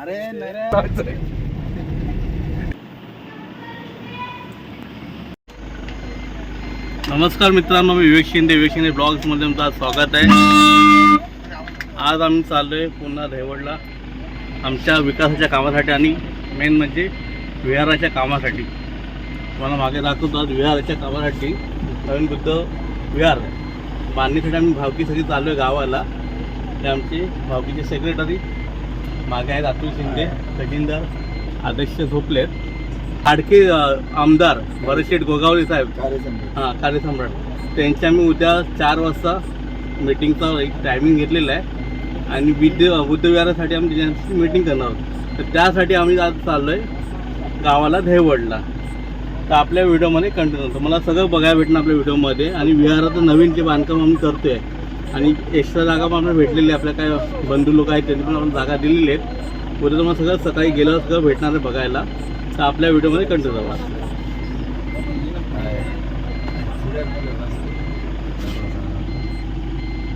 अरे नाही नमस्कार मित्रांनो मी विवेक शिंदे विवेक शिंदे ब्लॉग्समध्ये तुमचं आज स्वागत आहे. आज आम्ही चाललो आहे पुन्हा रेवडला आमच्या विकासाच्या कामासाठी आणि मेन म्हणजे विहाराच्या कामासाठी. तुम्हाला मागे दाखवतो आज विहाराच्या कामासाठी. नवीन बुद्ध विहार. बांधणीसाठी आम्ही भावकी सगळी चाललो आहे गावाला. ते आमचे भावकीचे सेक्रेटरी मागे आहेत अतुल शिंदे सचिनदार आदर्श झोपलेत. हाडके आमदार भरतशेठ गोगावले साहेब. हां कार्यसम्राट. त्यांची आम्ही उद्या चार वाजता मीटिंगचा एक टायमिंग घेतलेला आहे. आणि विद्य बुद्धविहारासाठी आम्ही त्यांची मीटिंग करणार आहोत. तर त्यासाठी आम्ही आज चाललो आहे गावाला देवडला तर आपल्या व्हिडिओमध्ये कंटिन्यू होतो. मला सगळं बघायला भेटणं आपल्या व्हिडिओमध्ये. आणि विहाराचं नवीन जे बांधकाम आम्ही करतो आहे आणि एक्स्ट्रा जागा पण आपल्याला भेटलेली आहे. आपल्या काय बंधू लोक आहेत त्यांनी पण आपण जागा दिलेली आहेत. उद्या तुम्हाला सगळं सकाळी गेलं सगळं भेटणार आहे बघायला. तर आपल्या व्हिडिओमध्ये कंटिन्यू जावा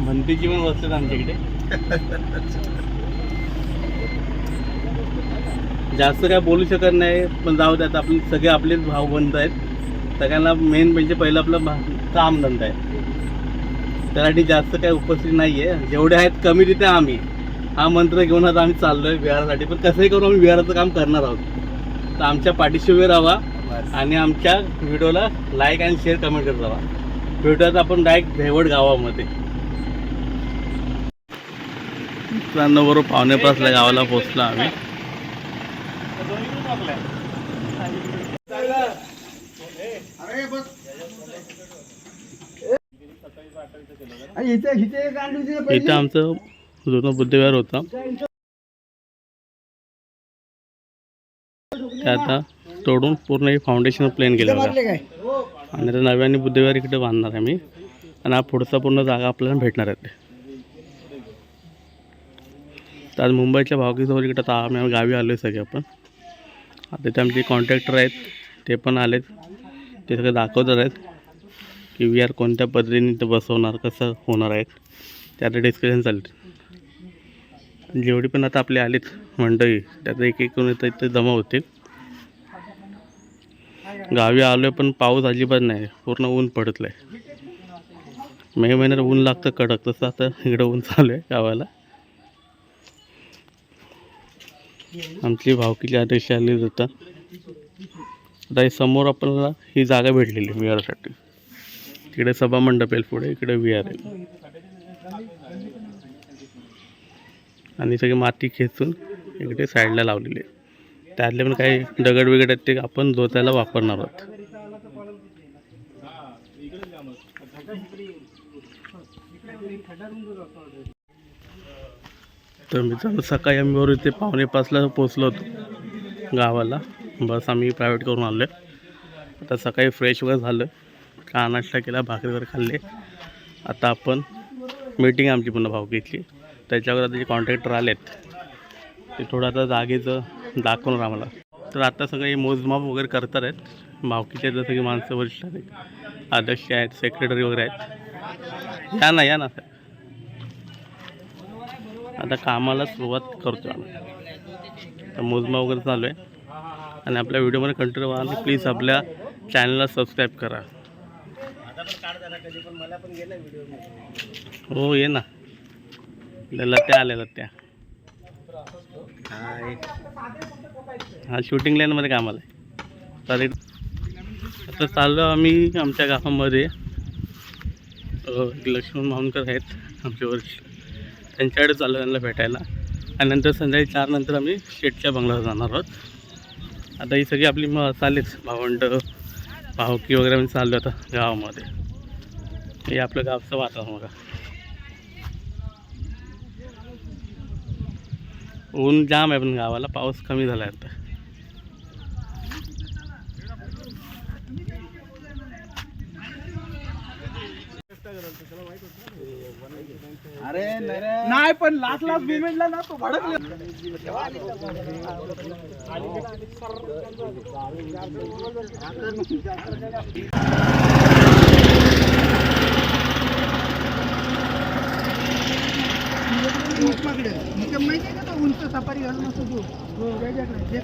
म्हणतीची पण बसतात आमच्याकडे जास्त काय बोलू शकत नाही पण जाऊ द्या आपण सगळे आपलेच भाऊ बंद आहेत. सगळ्यांना मेन म्हणजे पहिलं आपलं काम धंदा आहे. त्यासाठी जास्त काही उपस्थित नाही आहे जेवढे आहेत कमी तिथे आम्ही. हा मंत्र घेऊन आता आम्ही चाललो आहे विहारासाठी. पण कसंही करून आम्ही विहाराचं काम करणार आहोत. तर आमच्या पाठीशी उभे राहा आणि आमच्या व्हिडिओला लाईक आणि शेअर कमेंट करत राहा. भेटूयात आपण डायरेक्ट भेवड गावामध्ये. मित्रांनो बरोबर पावणे पाचला गावाला पोचलो आम्ही. इथं आमचं जुनं बुद्धविहार होतं. ते आता तोडून पूर्ण हे फाउंडेशन प्लेन केलं होतं आणि आता नव्याने बुद्धविहार इकडे बांधणार आहे मी. आणि हा पुढचा पूर्ण जागा आपल्याला भेटणार आहे तर आज मुंबईच्या भावकीसमोर इकडं आता आम्ही गावी आलो आहे सगळे आपण. आता ते आमचे कॉन्ट्रॅक्टर आहेत ते पण आलेत. ते सगळं दाखवतात आहेत. की वी आर कोणत्या पद्धतीने ते बसवणार कसं होणार आहे? त्याचं डिस्कशन चालते जेवढी पण आता आपले आलेत मंडळी त्याचं एक एक करून इथं जमा होतील. गावी आलो पण पाऊस अजिबात नाही पूर्ण ऊन पडतलं आहे मे महिन्यात ऊन लागतं कडक तसं आता इकडं ऊन चालू आहे गावाला. आमची भावकीची आदेश आले जातात. आता समोर आपल्याला ही जागा भेटलेली आहे इकडे सभामंडप सभा मंडप येईल पुढे इकडे विहार येईल आणि सगळी माती खेचून इकडे साईडला लावलेली आहे त्यातले पण काही दगड वगैरे आहेत ते आपण जोतायला वापरणार आहोत. तर मित्रांनो सकाळी आम्ही बरोबर इथे पावणे पाचला पोचलो होतो गावाला. बस आम्ही प्रायव्हेट करून आलो आहे आता सकाळी फ्रेश वगैरे झालं चहा नाश्ता केला भाकरी वगैरे खाल्ले. आता आपण मीटिंग आमची पुन्हा भावकीतली त्याच्यावर आता जे कॉन्ट्रॅक्टर आलेत ते थोडं आता जागेचं दाखवणार आम्हाला. तर आता सगळे मोजमाप वगैरे करतात आहेत. भावकीचे जसं की माणसं वरिष्ठ आहेत. अध्यक्ष आहेत सेक्रेटरी वगैरे आहेत. या ना या ना. सर आता कामाला सुरुवात करतो आम्ही. तर मोजमाप वगैरे चालू आहे. आणि आपल्या व्हिडिओमध्ये कंटिन्यू व्हा आणि प्लीज आपल्या चॅनलला सबस्क्राईब करा. हो ये ना. लत्या आल्या लत्या. हा शूटिंग लाईनमध्ये कामाला आहे. चालेल. आता चाललो आम्ही आमच्या गावामध्ये. लक्ष्मण माहुनकर आहेत आमच्या वरिष्ठ त्यांच्याकडे चाललो त्यांना भेटायला. आणि नंतर संध्याकाळी चार नंतर आम्ही शेटच्या बंगल्यावर जाणार आहोत. आता ही सगळी आपली मग चालेच भावंड भावकी वगैरे म्हणजे मी चाललो आता गावामध्ये. हे आपलं गावचं वातावरण बघा. ऊन जाम आहे पण गावाला पाऊस कमी झाला आहे आता. अरे नाही पण लास्ट लास्ट मुमेंटला ना तो भडकले. माहिती आहे का तो उंच सफारी घालून असतो तो जे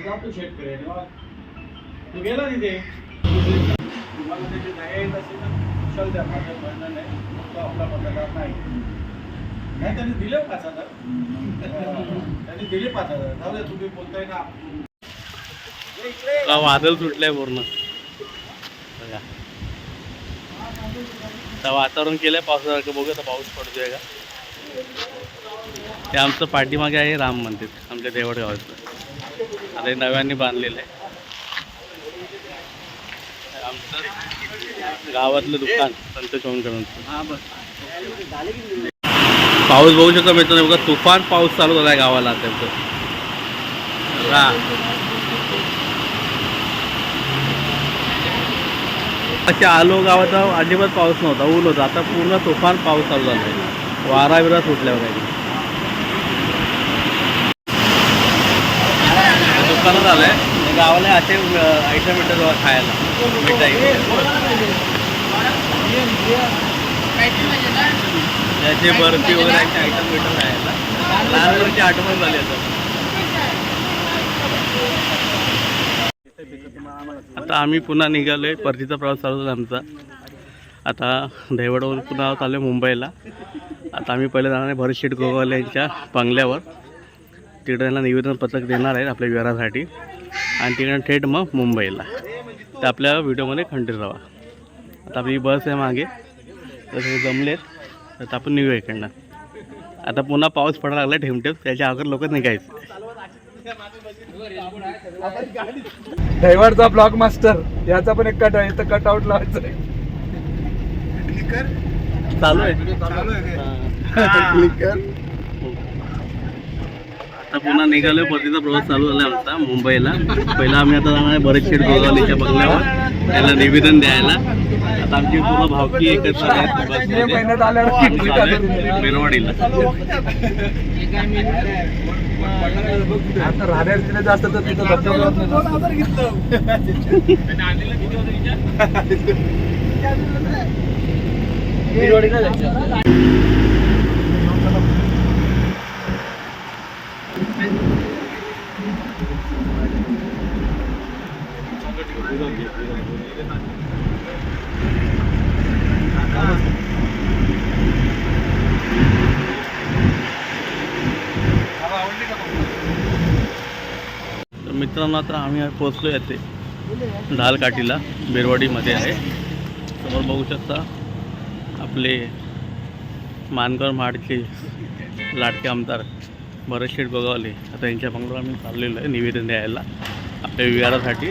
काय तू गेला तिथे? तुम्हाला त्याची येत असेल तर चल द्या माझं म्हणणं नाही तो आपला मतदार नाही. नाही त्यांनी दिले पाच हजार. त्यांनी दिले पाच हजार. जाऊ द्या तुम्ही बोलताय ना. का वादळ सुटलंय पूर्ण. बघा. आता वातावरण केलंय पावसासारखं. बघूया आता पाऊस पडतोय का? ते आमचं पाठीमागे आहे राम मंदिर आमच्या देवड गावाचं आता हे नव्याने बांधलेलं आहे. आमचं गावातलं दुकान संत ओंकरांचं पाऊस बघू शकतो मित्रांनो बघा तुफान पाऊस चालू झाला आहे गावाला त्यांचं बघा. असे आलो गावाचा अजिबात पाऊस नव्हता ऊन होता. आता पूर्ण तुफान पाऊस चालू झाला आहे वारा विरा सुटल्यावर काही चालत आलं आहे गावाला असे आयटम मिळतात जवळ खायला. मिठाई त्याचे बर्फी वगैरे असे आयटम भेटत खायला. लहानपणाची आठवण झाली आता. आता आम्ही पुन्हा निघालोय. परतीचा प्रवास चालू झाला आमचा. आता दहिवडवरून पुन्हा चालू आहे मुंबईला. आता आम्ही पहिले जाणार आहे भरत शेठ गोगावले यांच्या बंगल्यावर. तिकडे त्यांना निवेदन पत्रक देणार आहेत आपल्या विहारासाठी. आणि तिकडे थेट मग मुंबईला. तर आपल्या व्हिडिओमध्ये कंटिन्यू राहा. आता आपली बस आहे मागे. तर हे जमलेत. तर आपण निघूया इकडनं. आता पुन्हा पाऊस पडायला लागला ठेमठेम. त्याच्या अगोदर लोक निघायचं ड्रायव्हरचा ब्लॉक मास्टर याचा पण एक कट आहे. तर कट आउट लावायचं आहे. चालू आहे. आता पुन्हा निघालोय परतीचा प्रवास चालू झाला आमचा मुंबईला. पहिला आम्ही आता जाणार आहे बरेचशेठ गोगावलीच्या बंगल्यावर. त्याला निवेदन द्यायला. आता आमची पूर्ण भावकी एकत्र आहेत मे बसमध्ये. महिन्यात आल्यावर आम्ही किती चाललोय टाकून बेरवाडीला आता राहण्यार तिने जास्त तर तिथं धबधबा तर मित्रांनो आता आम्ही पोचलो येते ढालकाठीला बेरवाडीमध्ये आहे. समोर बघू शकता आपले मानकर महाडचे लाडके आमदार भरत शेठ गोगावले. आता यांच्या बंगल्यावर आम्ही चाललेलो आहे निवेदन द्यायला आपल्या विहारासाठी.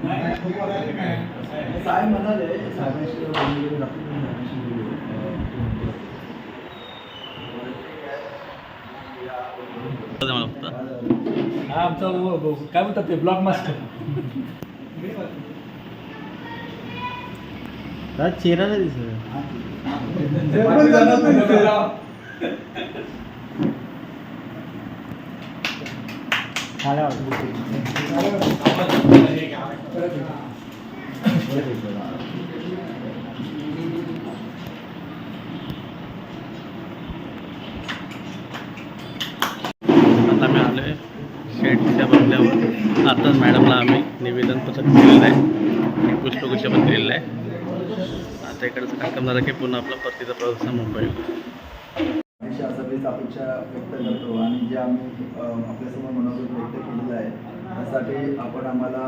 बोललेले. मला फक्त हा आमचा काय म्हणतात ते ब्लॉक मास्टर चेहरा नाही दिसत आता मी आलो आहे शेटच्या बंगल्यावर. आताच मॅडमला आम्ही निवेदन पत्रक दिलेलं आहे. पुष्पगुच्छ पण दिलेलं आहे. आता इकडचं कार्यक्रम झाला की पुन्हा आपला परतीचा प्रवास मुंबई मुंबईला अपेक्षा व्यक्त करतो आणि जे आम्ही आपल्यासमोर मनोगत व्यक्त केलेलं आहे त्यासाठी आपण आम्हाला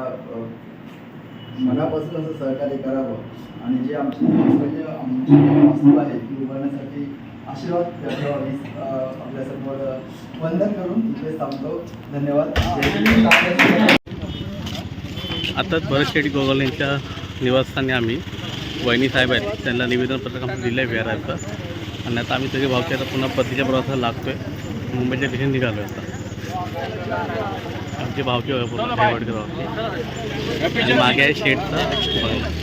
मनापासून असं सहकार्य करावं आणि जे आमची म्हणजे आमची आहे ती उभारण्यासाठी आशीर्वाद द्यावा आम्ही आपल्यासमोर वंदन करून इथे थांबतो. धन्यवाद. आताच भरत शेट्टी यांच्या निवासस्थानी आम्ही वहिनी साहेब आहेत त्यांना निवेदनपत्र आम्ही दिलं आहे विहाराचं आणि आता आम्ही सगळे भावचे आता पुन्हा परतीच्या प्रवासाला लागतो आहे मुंबईच्या दिशेने निघालो आता. आमचे भावचे पूर्ण हेवडकर आणि मागे आहे शेटचा